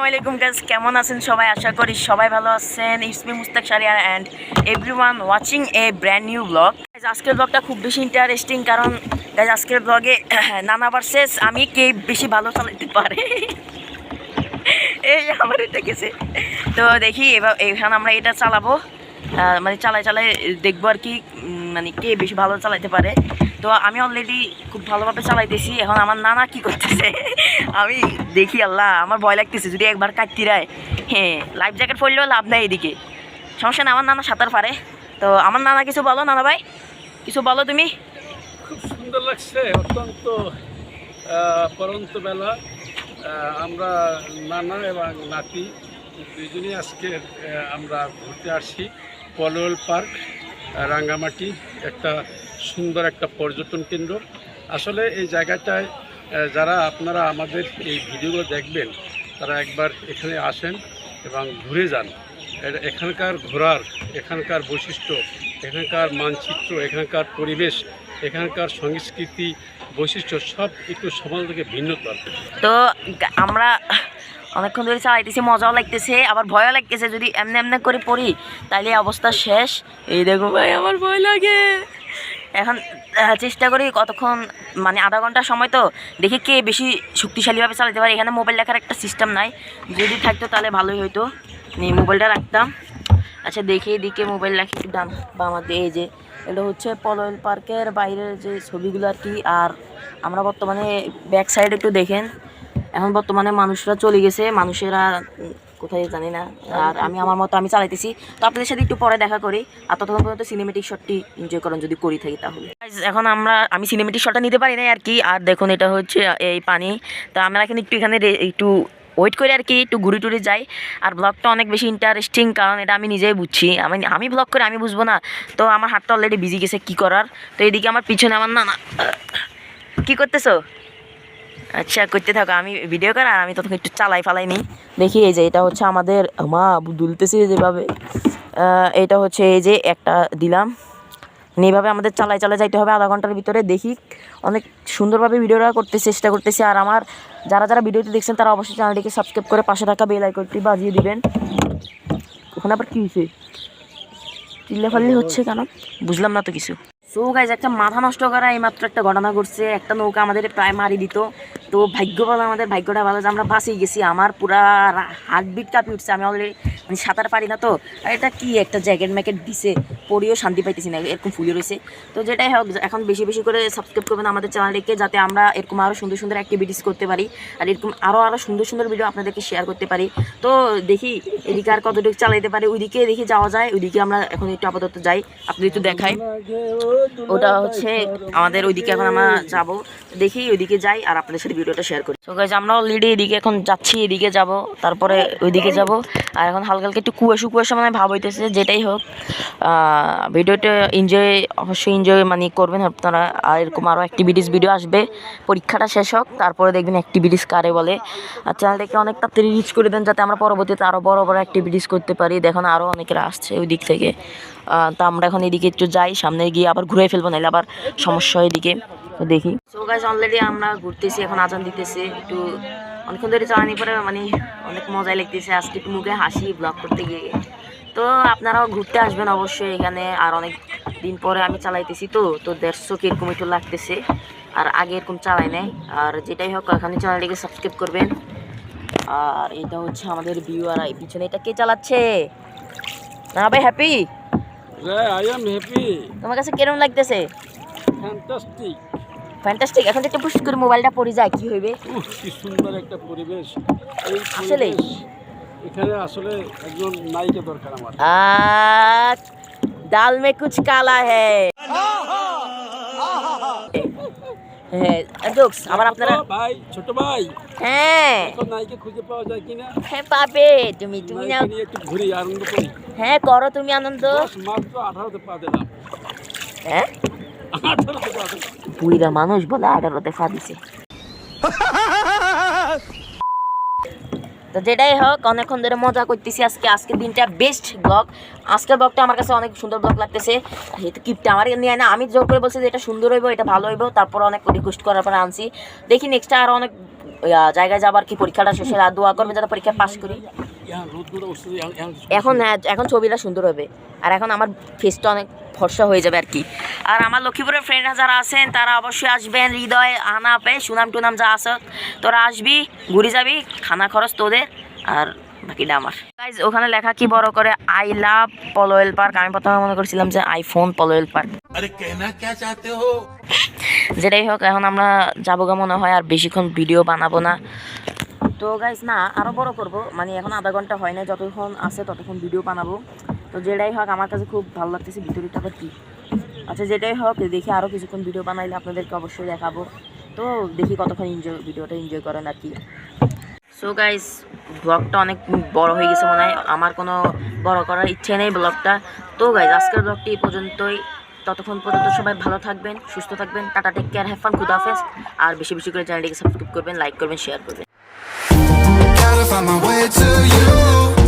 আসসালামু আলাইকুম গাইজ কেমন আছেন সবাই? আশা করি সবাই ভালো আছেন। ইসমি Mushtaq Shariar and everyone watching a brand new blog আজকের ব্লগটা খুব বেশি ইন্টারেস্টিং কারণ গাইজ আজকের ব্লগে নানা ভার্সেস আমি কে বেশি ভালো চালাতে পারে? এই আমার এটা গেছে। তো দেখি, এবার এখানে আমরা এটা চালাবো। মানে চালাই চালাই দেখব আর কি মানে কে বেশি ভালো চালাইতে পারে। তো আমি অলরেডি খুব ভালোভাবে চালাইতেছি, এখন আমার নানা কি করতেছে? আমি দেখি আল্লাহ, আমার ভয় লাগতেছে যদি একবার কাটতি রায়। হ্যাঁ লাইফ জ্যাকেট পরলেও লাভ নাই এদিকে। সমস্যা না আমার নানা সাঁতার পারে। তো আমার নানা কিছু বলো, নানা ভাই, কিছু বলো তুমি? খুব সুন্দর লাগছে, অত্যন্ত পরন্ত বেলা। আমরা নানা এবং নাতি দুজনেই আজকে আমরা ঘুরতে আসছি। পলওয়েল পার্ক, রাঙ্গামাটি, একটা সুন্দর একটা পর্যটন কেন্দ্র। আসলে এই জায়গাটায় যারা আপনারা আমাদের এই ভিডিওগুলো দেখবেন, তারা একবার এখানে আসেন এবং ঘুরে যান। এখানকার ঘোরার, এখানকার বৈশিষ্ট্য, এখানকার মানচিত্র, এখানকার পরিবেশ, এখানকার সংস্কৃতি বৈশিষ্ট্য সব একটু সমাজ থেকে ভিন্নতর তো আমরা অনেকক্ষণ ধরে চালাইতেছি, মজাও লাগতেছে, আবার ভয়ও লাগতেছে, যদি এমনি এমনি করে পড়ি তাহলে অবস্থা শেষ। এই দেখো ভাই, আমার ভয় লাগে। এখন চেষ্টা করি কতক্ষণ মানে আধা ঘণ্টা সময় তো, দেখি কে বেশি শক্তিশালীভাবে চালাতে পারে। এখানে মোবাইল রাখার একটা সিস্টেম নাই। যদি থাকতো তাহলে ভালোই হতো মোবাইলটা রাখতাম। আচ্ছা দেখি এদিকে মোবাইল রাখি ডান বা আমাদের এই যে, এটা হচ্ছে পলয়েল পার্কের বাইরের যে ছবিগুলো আর কি। আর আমরা বর্তমানে ব্যাক সাইড একটু দেখেন। এখন বর্তমানে মানুষরা চলে গেছে, মানুষেরা কোথায় জানি না। আর আমি, আমার মতো আমি চালাইতেছি। তো আপনাদের সাথে একটু পরে দেখা করি। আর ততক্ষণ পর্যন্ত সিনেমেটিক শটটি এনজয় করেন, যদি করি থাকি তাহলে। এখন আমরা, আমি সিনেমেটিক শটটা নিতে পারি না আর কি। আর দেখুন, এটা হচ্ছে এই পানি। তো আমরা এখানে একটু এখানে একটু ওয়েট করে আর কি, একটু ঘুরে টুরে যাই। আর ব্লগটা অনেক বেশি ইন্টারেস্টিং কারণ এটা আমি নিজেই বুঝছি। আমি আমি ব্লগ করে আমি বুঝব না। তো আমার হাতটা অলরেডি বিজি গেছে, কি করার? তো এদিকে আমার পিছনে আমার না না কি করতেছো? আচ্ছা করতে থাকো। আমি ভিডিও করা, আর আমি তখন একটু চালাই ফালাই নিই। দেখি এই যে, এটা হচ্ছে আমাদের, মা দুলতেছে যেভাবে। এটা হচ্ছে এই যে একটা দিলাম। মানে এইভাবে আমাদের চালাই চালাই যাইতে হবে আধা ঘণ্টার ভিতরে। দেখি অনেক সুন্দরভাবে ভিডিওটা করতে, চেষ্টা করতেছি। আর আমার যারা যারা ভিডিওটি দেখছেন, তারা অবশ্যই চ্যানেলটিকে সাবস্ক্রাইব করে পাশে থাকা বেল আইকনটি বাজিয়ে দিবেন। ওখানে আবার কী হয়েছে? চিল্লাফাল্লি হচ্ছে কেন? বুঝলাম না তো কিছু। সো গাইজ একটা মাথা নষ্ট করা এইমাত্র একটা ঘটনা ঘটছে। একটা নৌকা আমাদের প্রায় মারি দিত। তো ভাগ্য ভালো আমাদের ভাগ্যটা ভালো যে আমরা বাঁচিয়ে গেছি। আমার পুরা হার্টবিট কাঁপি উঠছে। আমি অলরেডি মানে সাঁতার পারি না তো। এটা কি একটা জ্যাকেট ম্যাকেট দিছে, পরিও শান্তি পাইতেছি না, এরকম ফুলে রয়েছে তো যেটাই হোক, এখন বেশি বেশি করে সাবস্ক্রাইব করবেন আমাদের চ্যানেলটিকে যাতে আমরা এরকম আরও সুন্দর সুন্দর অ্যাক্টিভিটিস করতে পারি। আর এরকম আরও আরও সুন্দর সুন্দর ভিডিও আপনাদেরকে শেয়ার করতে পারি। তো দেখি এদিকে আর কতটুকু চালাইতে পারি। ওইদিকে দেখি যাওয়া যায়। ওইদিকে আমরা এখন একটু আপাতত যাই। আপনি একটু দেখাই। ওটা হচ্ছে আমাদের ওইদিকে এখন আমরা যাব। দেখি ওইদিকে যাই আর আপনাদের সাথে ভিডিওটা শেয়ার করি। তো গাইজ আমরা অলরেডি এদিকে এখন যাচ্ছি, এদিকে যাব, তারপরে ওইদিকে যাব। আর এখন হালকা হালকা একটু কুয়াশু কুয়াশা মানে ভাব হইতেছে, যেটাই হোক। ভিডিওটা এনজয় অবশ্যই এনজয় মানে করবেন আপনারা। আর এরকম আরও অ্যাক্টিভিটিস ভিডিও আসবে। পরীক্ষাটা শেষ হোক, তারপরে দেখবেন অ্যাক্টিভিটিস কারে বলে। আর চ্যানেলটাকে অনেক তাড়াতাড়ি রিচ করে দেন, যাতে আমরা পরবর্তীতে আরও বড় বড় অ্যাক্টিভিটিস করতে পারি। দেখুন আরও অনেকেরা আসছে ওই দিক থেকে তো আমরা এখন এদিকে একটু যাই, সামনে গিয়ে আবার ঘুরে ফেলব নাহলে আবার সমস্যা এদিকে। দেখি। সো গাইজ অলরেডি আমরা ঘুরতেছি, এখন আজান দিতেছে একটু অনেকক্ষণ ধরে চালানি পরে মানে অনেক মজাই লাগতেছে। আজকে একটু মুখে হাসি ব্লগ করতে গিয়ে। তো আপনারাও ঘুরতে আসবেন অবশ্যই এখানে আর অনেক দিন পরে আমি চালাইতেছি তো তো দেড়শো কীরকম একটু লাগতেছে। আর আগে এরকম চালাই নাই। আর যেটাই হোক এখানে চ্যানেলটিকে সাবস্ক্রাইব করবেন। আর এটা হচ্ছে আমাদের ভিউ আর এই পিছনে এটা কে চালাচ্ছে? না ভাই হ্যাপি আই এম হ্যাপি তোমার কাছে কিরম লাগতেছে? ফ্যান্টাস্টিক ফ্যান্টাস্টিক এখন থেকে পুশ করে মোবাইলটা পড়ে যায় কি হইবে? কি সুন্দর একটা পরিবেশ। আসলে? এখানে আসলে একজন নায়িকা দরকার আমার। আজ ডাল মে কুছ কালা হ্যায়। হ্যাঁ জোকস আবার আপনারা ভাই ছোট ভাই। হ্যাঁ। এখন নাইকে খুঁজে পাওয়া যায় কিনা? হ্যাঁ পাবে। তুমি তুমি না একটু ঘুরে আনন্দ করি। হ্যাঁ করো তুমি আনন্দ। মাত্র আঠারোতে পা দিলাম। হ্যাঁ? আঠারোতে পা দিলাম বুড়িরা মানুষ বলে আঠারোতে ফা দিছে। তো যেটাই হোক, অনেকক্ষণ ধরে মজা করতেছি আজকে। আজকের দিনটা বেস্ট ব্লগ আজকের ব্লগটা আমার কাছে অনেক সুন্দর ব্লগ লাগতেছে। এটা কিপটা আমার নিয়ে না। আমি জোর করে বলছি যে এটা সুন্দর হইব, এটা ভালো হইব। তারপর অনেক রিকোয়েস্ট করার পরে আনছি। দেখি নেক্সট আর অনেক জায়গায় যাবার কি পরীক্ষাটা শেষে আর দোয়া করবেন যাতে পরীক্ষা পাস করি। এখন হ্যাঁ এখন ছবিটা সুন্দর হবে। আর এখন আমার ফেসটা অনেক ফর্সা হয়ে যাবে আর কি। আর আমার লক্ষ্মীপুরের ফ্রেন্ডরা যারা আছেন তারা অবশ্যই আসবেন। হৃদয় আনাপে সুনাম টুনাম যা আস তোরা আসবি ঘুরে যাবি খানা খরচ তোদের আর বাকিটা আমার। গাইজ ওখানে লেখা কি বড় করে? আই লাভ পলোয়েল পার্ক আমি প্রথমে মনে করছিলাম যে আইফোন পলোয়েল পার্ক যেটাই হোক এখন আমরা যাব মনে হয় আর বেশিক্ষণ ভিডিও বানাবো না। তো গাইজ না আরও বড় করব। মানে এখন আধা ঘণ্টা হয় না যতক্ষণ আছে ততক্ষণ ভিডিও বানাবো। তো যেটাই হোক, আমার কাছে খুব ভালো লাগতেছে ভিতরটা আবার কি? আচ্ছা যেটাই হোক, দেখি আরও কিছুক্ষণ ভিডিও বানাইলে আপনাদেরকে অবশ্যই দেখাবো। তো দেখি কতক্ষণ এনজয় ভিডিওটা এনজয় করেন আর কি। সো গাইস ব্লগটা অনেক বড় হয়ে গেছে মনে হয়। আমার কোনো বড় করার ইচ্ছে নেই ব্লগটা তো গাইজ আজকের ব্লগটি এই পর্যন্তই। ততক্ষণ পর্যন্ত সবাই ভালো থাকবেন, সুস্থ থাকবেন। Tata take care have fun খুদাফেজ আর বেশি বেশি করে চ্যানেলটিকে সাবস্ক্রাইব করবেন লাইক করবেন শেয়ার করবেন। Gotta find my way to you.